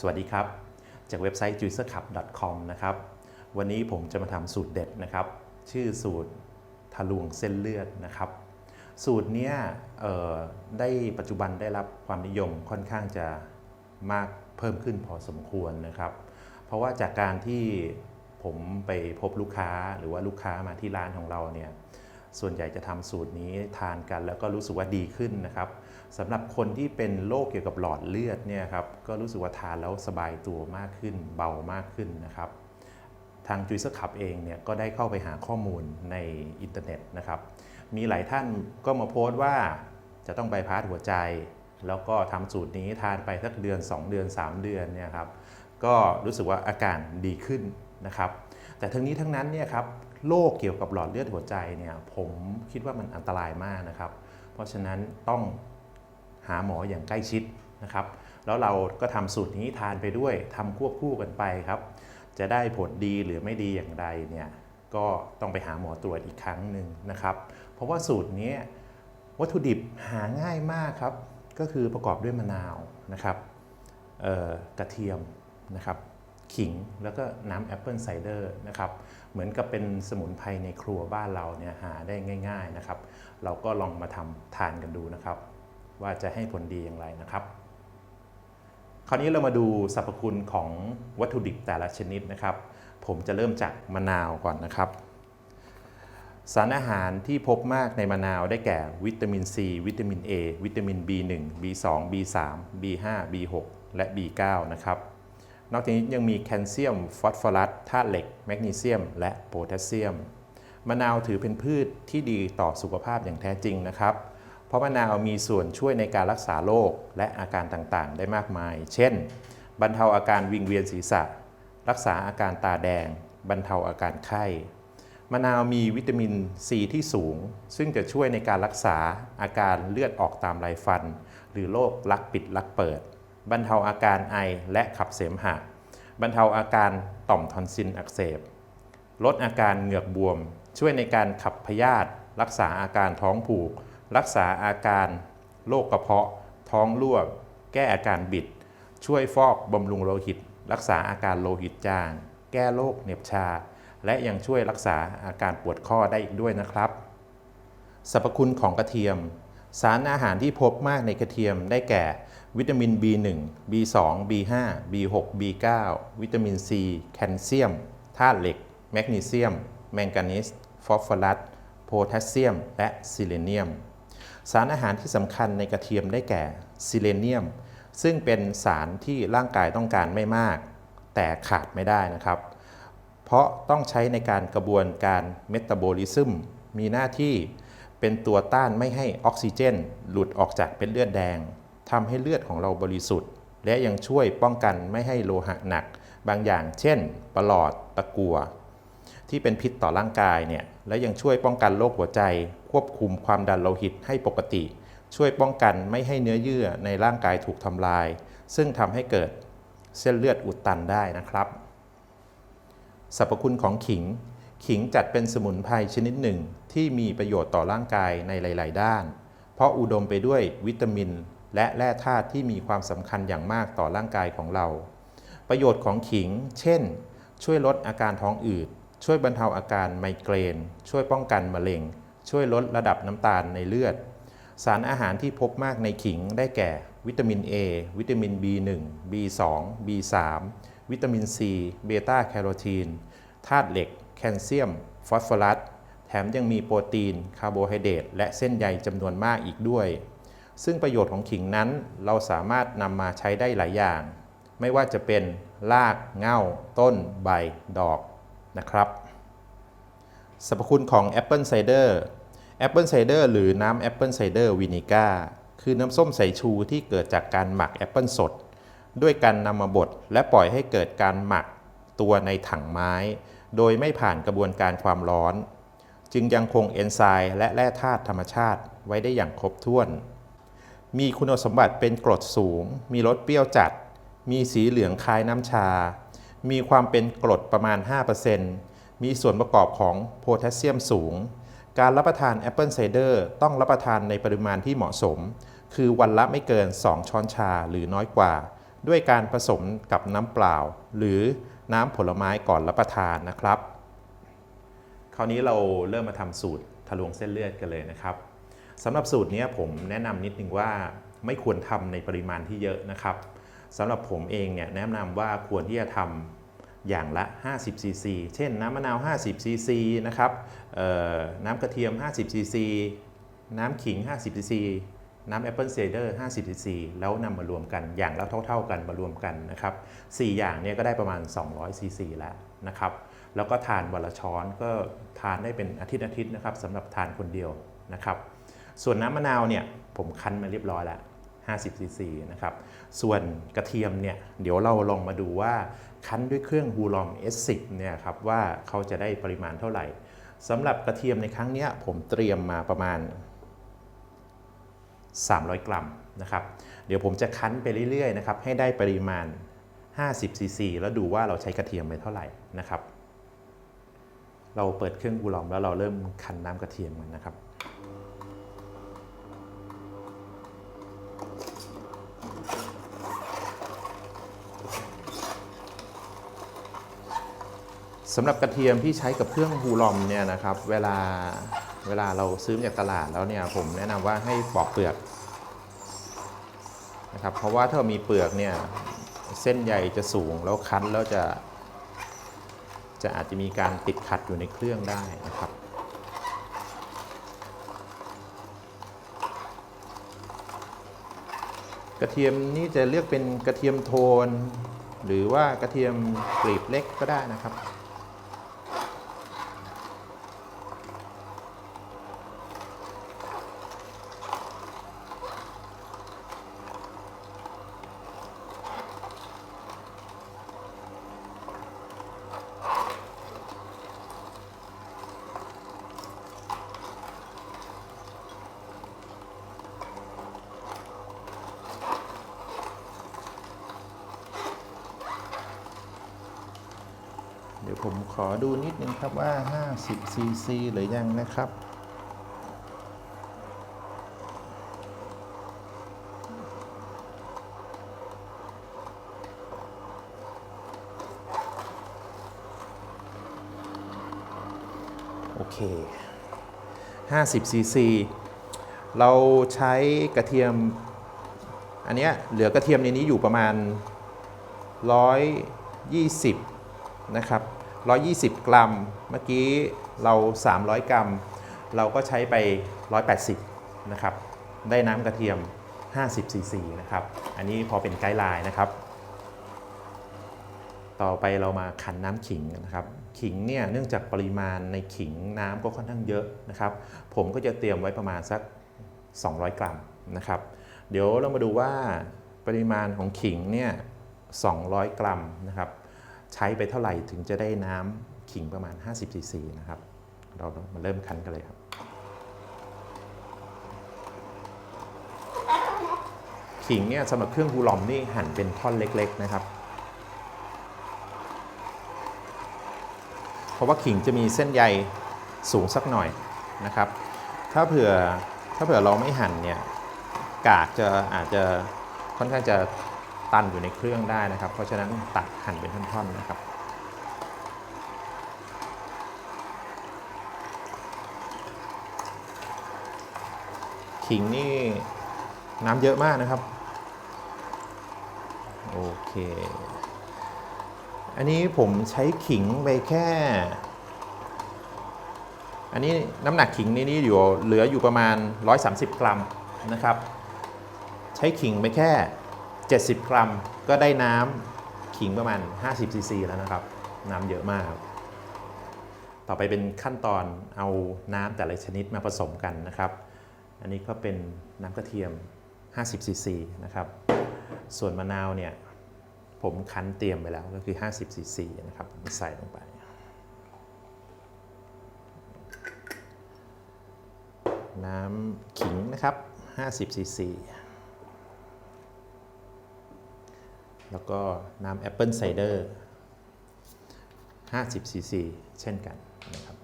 สวัสดีครับ จากเว็บไซต์ juicerclub.com นะครับ วันนี้ผมจะมาทำสูตรเด็ดนะครับ ชื่อสูตรทะลวงเส้นเลือดนะครับ สูตรนี้ได้ปัจจุบันได้รับความนิยมค่อนข้างจะมากเพิ่มขึ้นพอสมควรนะครับ เพราะว่าจากการที่ผมไปพบลูกค้าหรือว่าลูกค้ามาที่ร้านของเราเนี่ย ส่วนใหญ่จะทำสูตรนี้ทานกันแล้วก็รู้สึกว่าดีขึ้นนะครับสำหรับคนที่เป็นโรคเกี่ยวกับหลอดเลือดเนี่ยครับก็รู้สึกว่าทานแล้วสบายตัวมากขึ้น เบามากขึ้นนะครับทางจุยเซอร์ขับเองเนี่ยก็ได้เข้าไปหาข้อมูลในอินเทอร์เน็ตนะครับมีหลายท่านก็มาโพสต์ว่าจะต้องไปพาสหัวใจ แล้วก็ทำสูตรนี้ทานไปสักเดือน 2 เดือน 3 เดือนเนี่ยครับก็รู้สึกว่าอาการดีขึ้นนะครับแต่ทั้งนี้ทั้งนั้นเนี่ยครับ โรคเกี่ยวกับหลอดเลือดหัวใจเนี่ยผมคิดว่ามันอันตรายมากนะครับ เพราะฉะนั้นต้องหาหมออย่างใกล้ชิดนะครับ แล้วเราก็ทำสูตรนี้ทานไปด้วยทำควบคู่กันไปครับ จะได้ผลดีหรือไม่ดีอย่างไรเนี่ยก็ต้องไปหาหมอตรวจอีกครั้งหนึ่งนะครับ เพราะว่าสูตรนี้วัตถุดิบหาง่ายมากครับ ก็คือประกอบด้วยมะนาวนะครับกระเทียมนะครับขิงแล้วก็น้ำแอปเปิลไซเดอร์นะครับ เหมือนกับเป็นสมุนไพรในครัวบ้านเราเนี่ยหาได้ง่าย ๆนะครับ เราก็ลองมาทำทานกันดูนะครับ ว่าจะให้ผลดีอย่างไรนะครับ คราวนี้เรามาดูสรรพคุณของวัตถุดิบแต่ละชนิดนะครับ ผมจะเริ่มจากมะนาวก่อนนะครับ สารอาหารที่พบมากในมะนาวได้แก่วิตามิน C วิตามิน A วิตามิน B1 B2 B3 B5 B6 และ B9 นะครับ นอกจากนี้ยังมีแคลเซียม ฟอสฟอรัสธาตุเหล็ก แมกนีเซียม และโพแทสเซียม มะนาวถือเป็นพืชที่ดีต่อสุขภาพอย่างแท้จริงนะครับ เพราะมะนาวมีส่วนช่วยในการรักษาโรคและอาการต่างๆ ได้มากมาย เช่น บรรเทาอาการวิงเวียนศีรษะ รักษาอาการตาแดง บรรเทาอาการไข้ มะนาวมีวิตามินซีที่สูง ซึ่งจะช่วยในการรักษาอาการเลือดออกตามไรฟัน หรือโรคลักปิดลักเปิด บรรเทาอาการไอและขับเสมหะ บรรเทาอาการต่อมทอนซิลอักเสบ ลดอาการเหงือกบวม ช่วยในการขับพยาธิรักษาอาการท้องผูก รักษาอาการโรคกระเพาะ ท้องร่วงแก้อาการบิด ช่วยฟอกบำรุงโลหิต รักษาอาการโลหิตจาง แก้โรคเหน็บชา และยังช่วยรักษาอาการปวดข้อได้อีกด้วยนะครับสรรพคุณของกระเทียม สารอาหารที่พบมากในกระเทียมได้แก่ วิตามิน B1 B2 B5 B6 B9 วิตามิน C แคลเซียม ธาตุเหล็ก แมกนีเซียม แมงกานีสฟอสฟอรัส โพแทสเซียม และซิเลเนียม สารอาหารที่สำคัญในกระเทียมได้แก่ซิเลเนียม ซึ่งเป็นสารที่ร่างกายต้องการไม่มาก แต่ขาดไม่ได้นะครับ เพราะต้องใช้ในการกระบวนการเมตาบอลิซึม มีหน้าที่เป็นตัวต้านไม่ให้ออกซิเจน หลุดออกจากเป็นเลือดแดง ทำให้เลือดของเราบริสุทธิ์ และยังช่วยป้องกันไม่ให้โลหะหนัก บางอย่าง เช่นประหลอดตะกัวที่เป็นพิษต่อร่างกายเนี่ยและยังช่วยป้องกันโรคหัวใจ ควบคุมความดันโลหิตให้ปกติ ช่วยป้องกันไม่ให้เนื้อเยื่อในร่างกายถูกทำลาย ซึ่งทำให้เกิดเส้นเลือดอุดตันได้นะครับ สรรพคุณของขิง ขิงจัดเป็นสมุนไพรชนิดหนึ่งที่มีประโยชน์ต่อร่างกายในหลาย ๆ ด้าน เพราะอุดมไปด้วยวิตามิน และแร่ธาตุที่มีความสำคัญอย่างมากต่อร่างกายของเรา ประโยชน์ของขิง เช่น ช่วยลดอาการท้องอืด ช่วยบรรเทาอาการไมเกรน ช่วยป้องกันมะเร็ง ช่วยลดระดับน้ำตาลในเลือด สารอาหารที่พบมากในขิงได้แก่ วิตามิน A วิตามิน B1 B2 B3 วิตามิน C เบต้าแคโรทีน ธาตุเหล็ก แคลเซียม ฟอสฟอรัส แถมยังมีโปรตีน คาร์โบไฮเดรต และเส้นใยจำนวนมากอีกด้วย ซึ่งประโยชน์ของขิงนั้นเราสามารถนำมาใช้ได้หลายอย่าง ไม่ว่าจะเป็นรากเง่า ต้น ใบ ดอกนะครับสรรพคุณของแอปเปิลไซเดอร์แอปเปิลไซเดอร์หรือน้ำแอปเปิลไซเดอร์วินิก้าคือน้ำส้มสายชูที่เกิดจากการหมักแอปเปิลสด ด้วยการนำมาบดและปล่อยให้เกิดการหมักตัวในถังไม้ โดยไม่ผ่านกระบวนการความร้อน จึงยังคงเอนไซม์และแร่ธาตุธรรมชาติไว้ได้อย่างครบถ้วน มีคุณสมบัติเป็นกรดสูง มีรสเปรี้ยวจัด มีสีเหลืองคล้ายน้ำชา มีความเป็นกรดประมาณ 5%มีส่วนประกอบของโพแทสเซียมสูง การรับประทานแอปเปิลไซเดอร์ต้องรับประทานในปริมาณที่เหมาะสม คือวันละไม่เกิน 2 ช้อนชาหรือน้อยกว่า ด้วยการผสมกับน้ำเปล่า หรือน้ำผลไม้ก่อนรับประทานนะครับ คราวนี้เราเริ่มมาทำสูตรทะลวงเส้นเลือดกันเลยนะครับ สำหรับสูตรนี้ผมแนะนำนิดนึงว่าไม่ควรทำในปริมาณที่เยอะนะครับสำหรับผมเองเนี่ยแนะนำว่าควรที่จะทำอย่างละ 50 ซีซี เช่นน้ำมะนาว 50 ซีซีนะครับน้ำกระเทียม 50 ซีซี น้ำขิง 50 ซีซีน้ำแอปเปิลเซเดอร์50ซีซีแล้วนำมารวมกันอย่างละเท่า ๆ กันมารวมกันนะครับ4อย่างเนี่ยก็ได้ประมาณ 200ซีซีแล้วนะครับ แล้วก็ทานวันละช้อนก็ทานได้เป็นอาทิตย์อาทิตย์นะครับสำหรับทานคนเดียวนะครับ ส่วนน้ำมะนาวเนี่ยผมคั้นมาเรียบร้อยแล้ว50ซีซีนะครับ ส่วนกระเทียมเนี่ยเดี๋ยวเราลองมาดูว่า คั้นด้วยเครื่องฮูลอง S10 เนี่ยครับว่าเขาจะได้ปริมาณเท่าไหร่สำหรับกระเทียมในครั้งเนี้ยผมเตรียมมาประมาณ 300 กรัมนะครับ เดี๋ยวผมจะคั้นไปเรื่อยๆนะครับให้ได้ปริมาณ 50ซีซีแล้วดูว่าเราใช้กระเทียมไปเท่าไหร่นะครับ เราเปิดเครื่องบูลองแล้วเราเริ่มคั้นน้ำกระเทียมกันนะครับ สำหรับกระเทียมที่ใช้กับเครื่องฮูลอมเนี่ยนะครับเวลาเวลาเราซื้อจากตลาดแล้วเนี่ยผมแนะนำว่าให้ปอกเปลือกนะครับเพราะว่าถ้ามีเปลือกเนี่ยเส้นใยจะสูงแล้วคั้นแล้วจะ จะอาจจะมีการติดขัดอยู่ในเครื่องได้นะครับกระเทียมนี่จะเลือกเป็นกระเทียมโทน หรือว่ากระเทียมกลีบเล็กก็ได้นะครับ ผมขอดูนิดนึงครับว่า 50ซีซีหรือยังนะครับ โอเค 50ซีซีเราใช้กระเทียม อันเนี้ยเหลือกระเทียมในนี้อยู่ประมาณ 120 นะครับ 120 กรัม เมื่อกี้เรา 300 กรัม เราก็ใช้ไป 180 นะครับ ได้น้ำกระเทียม 50ซีซีนะครับ อันนี้พอเป็นไกด์ไลน์นะครับ ต่อไปเรามาคั้นน้ำขิงนนะครับ ขิงเนี่ยเนื่องจากปริมาณในขิงน้ำก็ค่อนข้างเยอะนะครับ ผมก็จะเตรียมไว้ประมาณสัก 200 กรัมนะครับ เดี๋ยวเรามาดูว่าปริมาณของขิงเนี่ย 200 กรัมนะครับ ใช้ไปเท่าไหร่ถึงจะได้น้ำขิงประมาณ 50ซีซีนะครับ เรามาเริ่มคั้นกันเลยครับ ขิงเนี่ยสำหรับเครื่องฮูลอมนี่หั่นเป็นท่อนเล็กๆนะครับ เพราะว่าขิงจะมีเส้นใยสูงสักหน่อยนะครับ ถ้าเผื่อถ้าเผื่อเราไม่หั่นเนี่ยกากจะอาจจะค่อนข้างจะ ตันอยู่ในเครื่องได้นะครับ เพราะฉะนั้นตัดหั่นเป็นท่อนๆนะครับขิงนี่น้ำเยอะมากนะครับ โอเค อันนี้ผมใช้ขิงไปแค่ อันนี้น้ำหนักขิงนี่นี่อยู่เหลืออยู่ประมาณ 130 กรัมนะครับ ใช้ขิงไปแค่ 70 กรัมก็ได้น้ำขิงประมาณ 50ซีซีแล้วนะครับ น้ำเยอะมาก ต่อไปเป็นขั้นตอนเอาน้ำแต่ละชนิดมาผสมกันนะครับ อันนี้ก็เป็นน้ำกระเทียม 50ซีซีนะครับ ส่วนมะนาวเนี่ยผมคั้นเตรียมไปแล้วก็คือ 50ซีซีนะครับใส่ลงไป น้ำขิงนะครับ 50ซีซี แล้วก็น้ำแอปเปิลไซเดอร์50ซีเช่นกันนะครับ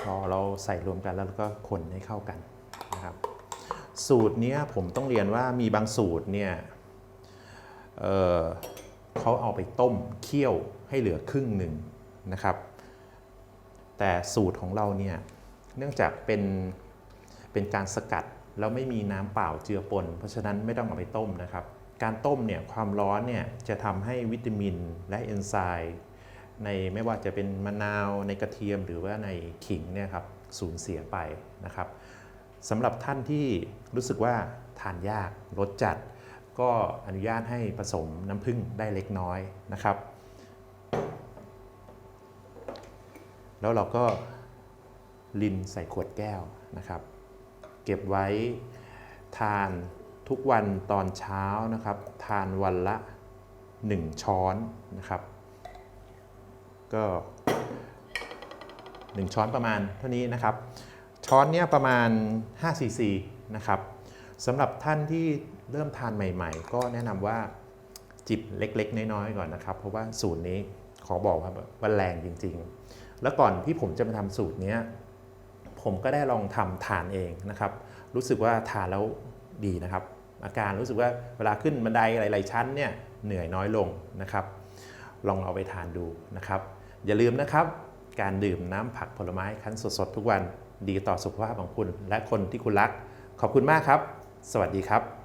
พอเราใส่รวมกันแล้วก็คนให้เข้ากันนะครับ สูตรนี้ผมต้องเรียนว่ามีบางสูตรเนี่ย เขาเอาไปต้มเคี่ยวให้เหลือครึ่งหนึ่งนะครับ แต่สูตรของเราเนี่ยเนื่องจากเป็นเป็นการสกัดแล้วไม่มีน้ำเปล่าเจือปน เพราะฉะนั้นไม่ต้องเอาไปต้มนะครับ การต้มเนี่ยความร้อนเนี่ยจะทำให้วิตามินและเอนไซม์ในไม่ว่าจะเป็นมะนาวในกระเทียมหรือว่าในขิงเนี่ยครับสูญเสียไปนะครับสำหรับท่านที่รู้สึกว่าทานยากรสจัด ก็อนุญาตให้ผสมน้ำผึ้งได้เล็กน้อยนะครับ แล้วเราก็ลินใส่ขวดแก้วนะครับ เก็บไว้ทานทุกวันตอนเช้านะครับ ทานวันละ 1 ช้อนนะครับ ก็ 1 ช้อนประมาณเท่านี้นะครับ ช้อนเนี้ยประมาณ5ซีซีนะครับ สำหรับท่านที่เริ่มทานใหม่ ๆ ก็แนะนำว่าจิบเล็ก ๆ น้อย ๆ ก่อนนะครับ เพราะว่าสูตรนี้ขอบอกว่าว่าแรงจริง ๆ แล้วก่อนที่ผมจะมาทำสูตรนี้ผมก็ได้ลองทำทานเองนะครับ รู้สึกว่าทานแล้วดีนะครับ อาการรู้สึกว่าเวลาขึ้นบันไดหลายๆชั้นเนี่ยเหนื่อยน้อยลงนะครับ ลองเอาไปทานดูนะครับ อย่าลืมนะครับ การดื่มน้ำผักผลไม้คั้นสดๆ ทุกวันดีต่อสุขภาพของคุณ และคนที่คุณรัก ขอบคุณมากครับ สวัสดีครับ